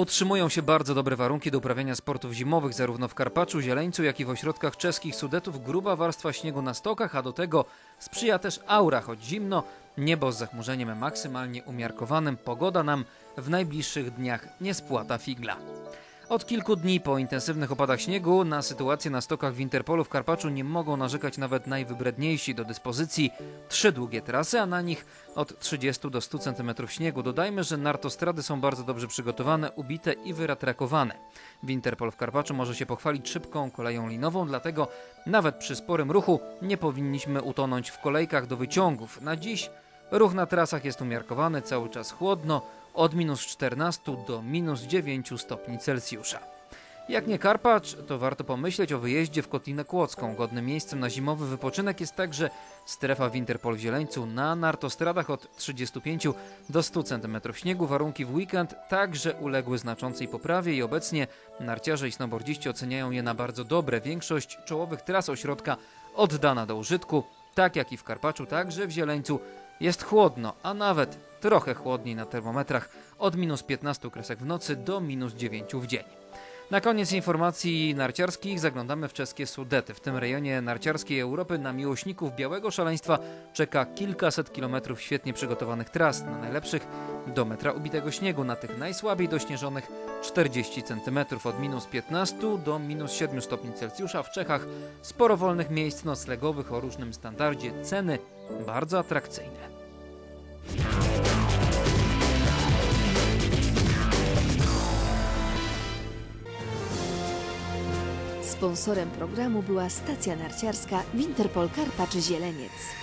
Utrzymują się bardzo dobre warunki do uprawiania sportów zimowych zarówno w Karpaczu, Zieleńcu, jak i w ośrodkach czeskich Sudetów. Gruba warstwa śniegu na stokach, a do tego sprzyja też aura, choć zimno, niebo z zachmurzeniem maksymalnie umiarkowanym. Pogoda nam w najbliższych dniach nie spłata figla. Od kilku dni po intensywnych opadach śniegu na sytuację na stokach w Interpolu w Karpaczu nie mogą narzekać nawet najwybredniejsi do dyspozycji trzy długie trasy, a na nich od 30 do 100 cm śniegu. Dodajmy, że nartostrady są bardzo dobrze przygotowane, ubite i wyratrakowane. Winterpol w Karpaczu może się pochwalić szybką koleją linową, dlatego nawet przy sporym ruchu nie powinniśmy utonąć w kolejkach do wyciągów. Na dziś ruch na trasach jest umiarkowany, cały czas chłodno, od minus 14 do minus 9 stopni Celsjusza. Jak nie Karpacz, to warto pomyśleć o wyjeździe w Kotlinę Kłodzką. Godnym miejscem na zimowy wypoczynek jest także strefa Winterpol w Zieleńcu. Na nartostradach od 35 do 100 cm śniegu warunki w weekend także uległy znaczącej poprawie i obecnie narciarze i snowboardziści oceniają je na bardzo dobre. Większość czołowych tras ośrodka oddana do użytku, tak jak i w Karpaczu, także w Zieleńcu jest chłodno, a nawet trochę chłodniej na termometrach od minus 15 kresek w nocy do minus 9 w dzień. Na koniec informacji narciarskich zaglądamy w czeskie Sudety. W tym rejonie narciarskiej Europy na miłośników białego szaleństwa czeka kilkaset kilometrów świetnie przygotowanych tras. Na najlepszych do metra ubitego śniegu, na tych najsłabiej dośnieżonych 40 cm od minus 15 do minus 7 stopni Celsjusza. W Czechach sporo wolnych miejsc noclegowych o różnym standardzie, ceny bardzo atrakcyjne. Sponsorem programu była stacja narciarska Winterpol Karpacz Zieleniec.